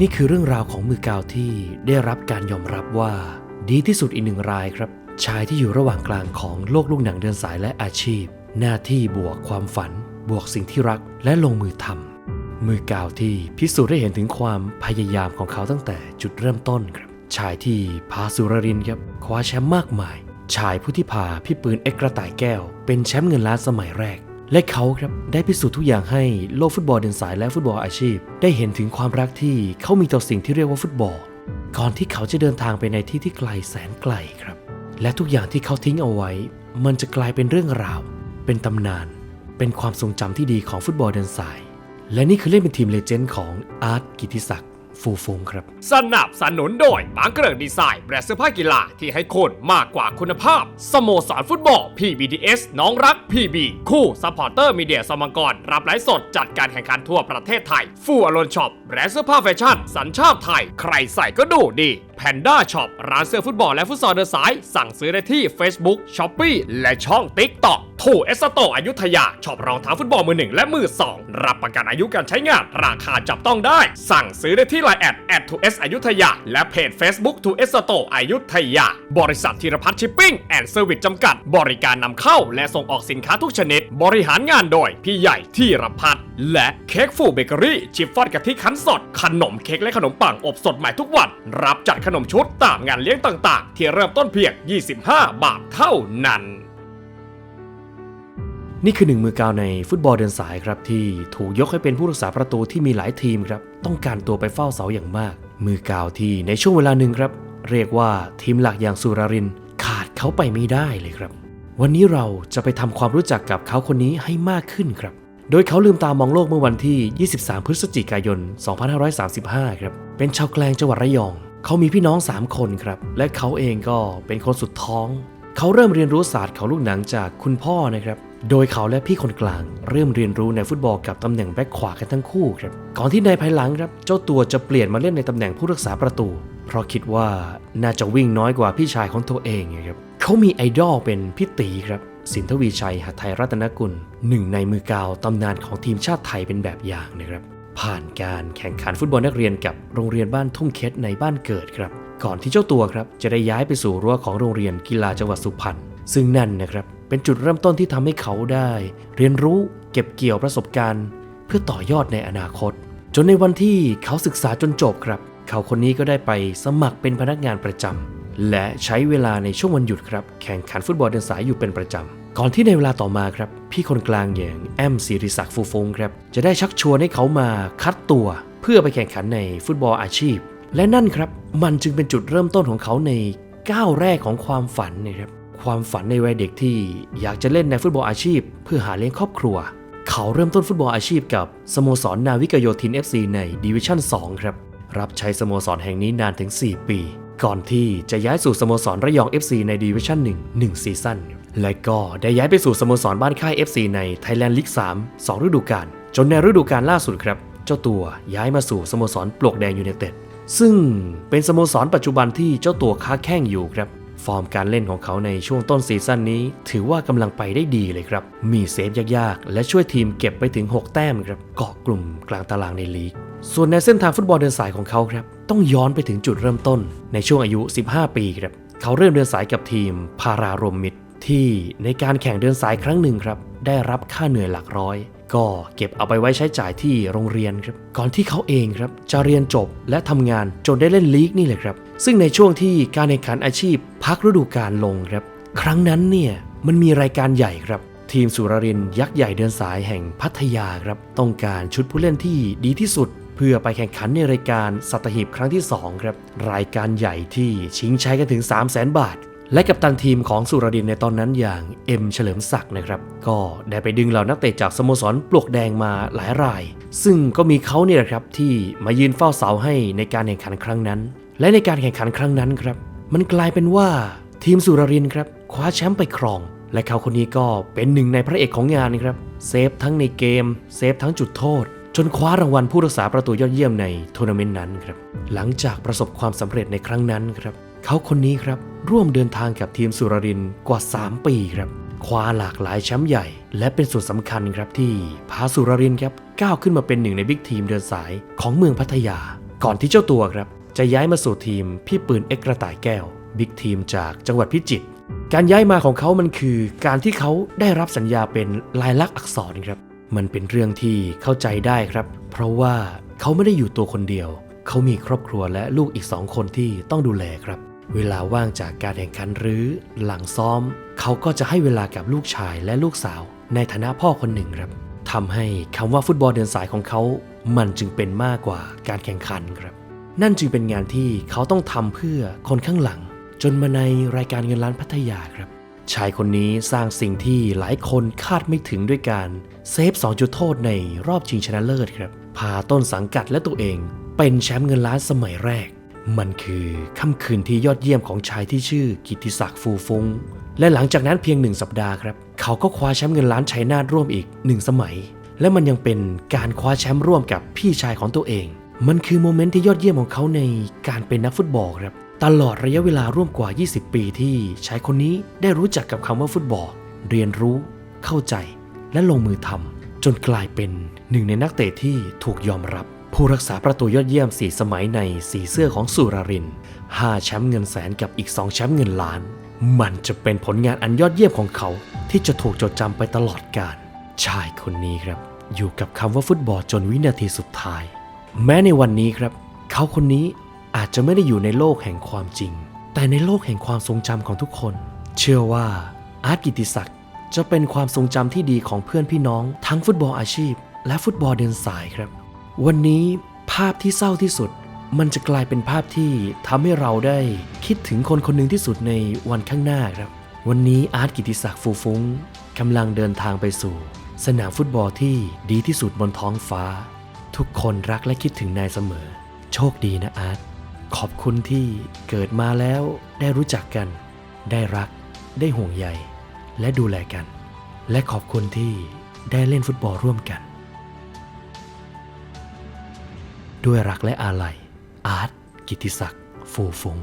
นี่คือเรื่องราวของมือกาวที่ได้รับการยอมรับว่า ดีที่สุดอีกหนึ่งรายครับ ชายที่อยู่ระหว่างกลางของโลกลูกหนังเดินสายและอาชีพ หน้าที่บวกความฝัน บวกสิ่งที่รักและลงมือทำมือกาวที่พิสูจน์ได้เห็นถึงความพยายามของเขาตั้งแต่จุดเริ่มต้นครับ ชายที่พาสุรรินครับคว้าแชมป์มากมาย ชายผู้ที่พาพี่ปืนเอ็กกระต่ายแก้ว เป็นแชมป์เงินล้านสมัยแรก และเขาครับได้พิสูจน์ทุกอย่างให้โลกฟุตบอลเดินสายและฟุตบอลอาชีพ ได้เห็นถึงความรักที่เขามีต่อสิ่งที่เรียกว่าฟุตบอล ก่อนที่เขาจะเดินทางไปในที่ที่ไกลแสนไกลครับ และทุกอย่างที่เขาทิ้งเอาไว้ มันจะกลายเป็นเรื่องราว เป็นตำนาน เป็นความทรงจำที่ดีของฟุตบอลเดินสาย และนี่คือเล่นเป็นทีมเลเจนด์ของอาร์ตกิติศักดิ์ ฟูฟงครับ สนับสนุนโดยบางเกริกดีไซน์แบรนด์เสื้อผ้ากีฬาที่ให้คุณมากกว่าคุณภาพ สโมสรฟุตบอล PBDS น้องรัก PB คู่ซัพพอร์เตอร์มีเดียสมังกร รับไลฟ์สดจัดการแข่งขันทั่วประเทศไทย ฟูอลอนช็อปแบรนด์เสื้อผ้าแฟชั่น สัญชาติไทย ใครใส่ก็ดูดีแพนด้าช็อปร้านเสื้อฟุตบอลและฟุตซอลเดินสาย สั่งซื้อได้ที่ Facebook s h o p e e และช่อง TikTok ทูเอสโตอยุธยาช็อปรองเท้าฟุตบอลมือหนึ่งและมือสองรับประกันอายุการใช้งาน ราคาจับต้องได้ สั่งซื้อได้ที่ไลน์แอดแอดทูเอสอยุธยา และเพจ Facebook ทูเอสโตอยุธยา บริษัทธีรพัฒน์ชิปปิ้งแอนด์เซอร์วิสจำกัด บริการนำเข้า และส่งออกสินค้าทุกชนิด บริหารงานโดยพี่ใหญ่ธีรพัฒน์และเค้กฟูเบเกอรี่ชิฟฟ่อนกะทิคั้นสด ขนมเค้กและขนมปังอบสดใหม่ทุกวัน รับจัดขนมชุดตามงานเลี้ยงต่าง ๆ ที่เริ่มต้นเพียง 25 บาทเท่านั้น นี่คือหนึ่งมือกาวในฟุตบอลเดินสายครับที่ถูกยกให้เป็นผู้รักษาประตูที่มีหลายทีมครับต้องการตัวไปเฝ้าเสาอย่างมาก มือกาวที่ในช่วงเวลาหนึ่งครับ เรียกว่าทีมหลักอย่างสุราริน ขาดเขาไปไม่ได้เลยครับ วันนี้เราจะไปทำความรู้จักกับเขาคนนี้ให้มากขึ้นครับ โดยเขาลืมตามองโลกเมื่อวันที่ 23 พฤศจิกายน 2535 ครับ เป็นชาวแกลงจังหวัดระยอง เขามีพี่น้อง 3 คนครับ และเขาเองก็เป็นคนสุดท้อง เขาเริ่มเรียนรู้ศาสตร์เขาลูกหนังจากคุณพ่อนะครับโดยเขาและพี่คนกลางเริ่มเรียนรู้ในฟุตบอลกับตำแหน่งแบ็คขวากันทั้งคู่ครับ ก่อนที่ในภายหลังครับ เจ้าตัวจะเปลี่ยนมาเล่นในตำแหน่งผู้รักษาประตู เพราะคิดว่าน่าจะวิ่งน้อยกว่าพี่ชายของตัวเองครับเขามีไอดอลเป็นพี่ตีครับสินทวีชัยหัตถไทยรัตนกุลหนึ่งในมือกาวตำนานของทีมชาติไทยเป็นแบบอย่างนะครับ ผ่านการแข่งขันฟุตบอลนักเรียนกับโรงเรียนบ้านทุ่งเคสในบ้านเกิดครับ ก่อนที่เจ้าตัวครับจะได้ย้ายไปสู่รั้วของโรงเรียนกีฬาจังหวัดสุพรรณซึ่งนั่นนะครับเป็นจุดเริ่มต้นที่ทำให้เขาได้ เรียนรู้เก็บเกี่ยวประสบการณ์ เพื่อต่อยอดในอนาคต จนในวันที่เขาศึกษาจนจบครับ เขาคนนี้ก็ได้ไปสมัครเป็นพนักงานประจำและใช้เวลาในช่วงวันหยุดครับแข่งขันฟุตบอลเดินสายอยู่เป็นประจำก่อนที่ในเวลาต่อมาครับ พี่คนกลางอย่างแอมศิริศักดิ์ฟูฟงครับจะได้ชักชวนให้เขามาคัดตัว เพื่อไปแข่งขันในฟุตบอลอาชีพ และนั่นครับมันจึงเป็นจุดเริ่มต้นของเขาในก้าวแรกของความฝันนะครับความฝันในวัยเด็กที่อยากจะเล่นในฟุตบอลอาชีพ เพื่อหาเลี้ยงครอบครัว เขาเริ่มต้นฟุตบอลอาชีพกับสโมสรนาวิกโยธิน FC ในดิวิชั่น 2 ครับ รับใช้สโมสรแห่งนี้นานถึง 4 ปี ก่อนที่จะย้ายสู่สโมสรระยอง FC ในดิวิชั่น 1 1 ซีซั่นและก็ได้ย้ายไปสู่สโมสรบ้านค่าย FC ใน Thailand League 3 2 ฤดูกาลจนในฤดูกาลล่าสุดครับ เจ้าตัวย้ายมาสู่สโมสรปลวกแดงยูไนเต็ด ซึ่งเป็นสโมสรปัจจุบันที่เจ้าตัวค้าแข้งอยู่ครับ ฟอร์มการเล่นของเขาในช่วงต้นซีซั่นนี้ ถือว่ากำลังไปได้ดีเลยครับ มีเซฟยากๆ และช่วยทีมเก็บไปถึง 6 แต้มครับเกาะกลุ่มกลางตารางในลีก ส่วนในเส้นทางฟุตบอลเดินสายของเขาครับ ต้องย้อนไปถึงจุดเริ่มต้น ในช่วงอายุ 15 ปีครับ เขาเริ่มเดินสายกับทีมพารารมมิตรที่ในการแข่งเดินสายครั้งหนึ่งครับ ได้รับค่าเหนื่อยหลักร้อย ก็เก็บเอาไปไว้ใช้จ่ายที่โรงเรียนครับก่อนที่เขาเองครับจะเรียนจบและทำงานจนได้เล่นลีกนี่แหละครับ ซึ่งในช่วงที่การแข่งขันอาชีพ พักฤดูกาลลงครับ ครั้งนั้นเนี่ยมันมีรายการใหญ่ครับ ทีมสุรรินยักษ์ใหญ่เดินสายแห่งพัทยาครับต้องการชุดผู้เล่นที่ดีที่สุด เพื่อไปแข่งขันในรายการสัตหีบครั้งที่2ครับรายการใหญ่ที่ชิงชัยกันถึง 3 0 0 0 0 0 บาท และกับตันทีมของสุรดินในตอนนั้นอย่างเอ็มเฉลิมศักดิ์นะครับ ก็ได้ไปดึงเหล่านักเตะจากสโมสรปลวกแดงมาหลายราย ซึ่งก็มีเขาเนี่ยแหละครับที่มายืนเฝ้าเสาให้ในการแข่งขันครั้งนั้น และในการแข่งขันครั้งนั้นครับ มันกลายเป็นว่าทีมสุรรินครับคว้าแชมป์ไปครอง และเขาคนนี้ก็เป็นหนึ่งในพระเอกของงานนะครับเซฟทั้งในเกมเซฟทั้งจุดโทษ จนคว้ารางวัลผู้รักษาประตูยอดเยี่ยมในทัวร์นาเมนต์นั้นครับหลังจากประสบความสำเร็จในครั้งนั้นครับเขาคนนี้ครับ ร่วมเดินทางกับทีมสุรรินกว่า 3 ปีครับคว้าหลากหลายแชมป์ใหญ่ และเป็นส่วนสำคัญครับที่พาสุรรินครับก้าวขึ้นมาเป็นหนึ่งในบิ๊กทีมเดินสายของเมืองพัทยา ก่อนที่เจ้าตัวครับ จะย้ายมาสู่ทีมพี่ปืนเอ็กกระต่ายแก้วบิ๊กทีมจากจังหวัดพิจิตรการย้ายมาของเขามันคือ การที่เขาได้รับสัญญาเป็นลายลักษณ์อักษรครับ มันเป็นเรื่องที่เข้าใจได้ครับ เพราะว่าเขาไม่ได้อยู่ตัวคนเดียว เขามีครอบครัวและลูกอีกสองคนที่ต้องดูแลครับ เวลาว่างจากการแข่งขันหรือหลังซ้อม เขาก็จะให้เวลากับลูกชายและลูกสาว ในฐานะพ่อคนหนึ่งครับทำให้คำว่าฟุตบอลเดินสายของเขา มันจึงเป็นมากกว่าการแข่งขันครับ นั่นจึงเป็นงานที่เขาต้องทำเพื่อคนข้างหลัง จนมาในรายการเงินล้านพัทยาครับ ชายคนนี้สร้างสิ่งที่หลายคนคาดไม่ถึงด้วยการเซฟ2จุดโทษในรอบชิงชนะเลิศครับ พาต้นสังกัดและตัวเอง เป็นแชมป์เงินล้านสมัยแรก มันคือค่ำคืนที่ยอดเยี่ยมของชายที่ชื่อกิติศักดิ์ฟูฟุงและหลังจากนั้นเพียงหนึ่งสัปดาห์ครับ เขาก็คว้าแชมป์เงินล้านชัยนาทร่วมอีกหนึ่งสมัย และมันยังเป็นการคว้าแชมป์ร่วมกับพี่ชายของตัวเอง มันคือโมเมนต์ที่ยอดเยี่ยมของเขาในการเป็นนักฟุตบอลครับ ตลอดระยะเวลาร่วมกว่า 20 ปีที่ชายคนนี้ได้รู้จักกับคำว่าฟุตบอล เรียนรู้ เข้าใจ และลงมือทำจนกลายเป็นหนึ่งในนักเตะที่ถูกยอมรับ ผู้รักษาประตูยอดเยี่ยม 4 สมัยในสีเสื้อของสุรารินทร์5แชมป์เงินแสนกับอีก 2 แชมป์เงินล้าน มันจะเป็นผลงานอันยอดเยี่ยมของเขา ที่จะถูกจดจำไปตลอดกาลชายคนนี้ครับ อยู่กับคำว่าฟุตบอลจนวินาทีสุดท้าย แม้ในวันนี้ครับ เขาคนนี้อาจจะไม่ได้อยู่ในโลกแห่งความจริง แต่ในโลกแห่งความทรงจำของทุกคน เชื่อว่าอาร์ตกิติศักดิ์จะเป็นความทรงจำที่ดีของเพื่อนพี่น้อง ทั้งฟุตบอลอาชีพ และฟุตบอลเดินสายครับ วันนี้ภาพที่เศร้าที่สุด มันจะกลายเป็นภาพที่ทำให้เราได้คิดถึงคนคนหนึ่งที่สุดในวันข้างหน้าครับ วันนี้อาร์ตกิติศักดิ์ฟูฟุ้งกำลังเดินทางไปสู่ สนามฟุตบอลที่ดีที่สุดบนท้องฟ้า ทุกคนรักและคิดถึงนายเสมอ โชคดีนะอาร์ตขอบคุณที่เกิดมาแล้วได้รู้จักกัน ได้รัก ได้ห่วงใย และดูแลกัน และขอบคุณที่ได้เล่นฟุตบอลร่วมกัน ด้วยรักและอาลัยอาร์ตกิติศักดิ์ฟูฟง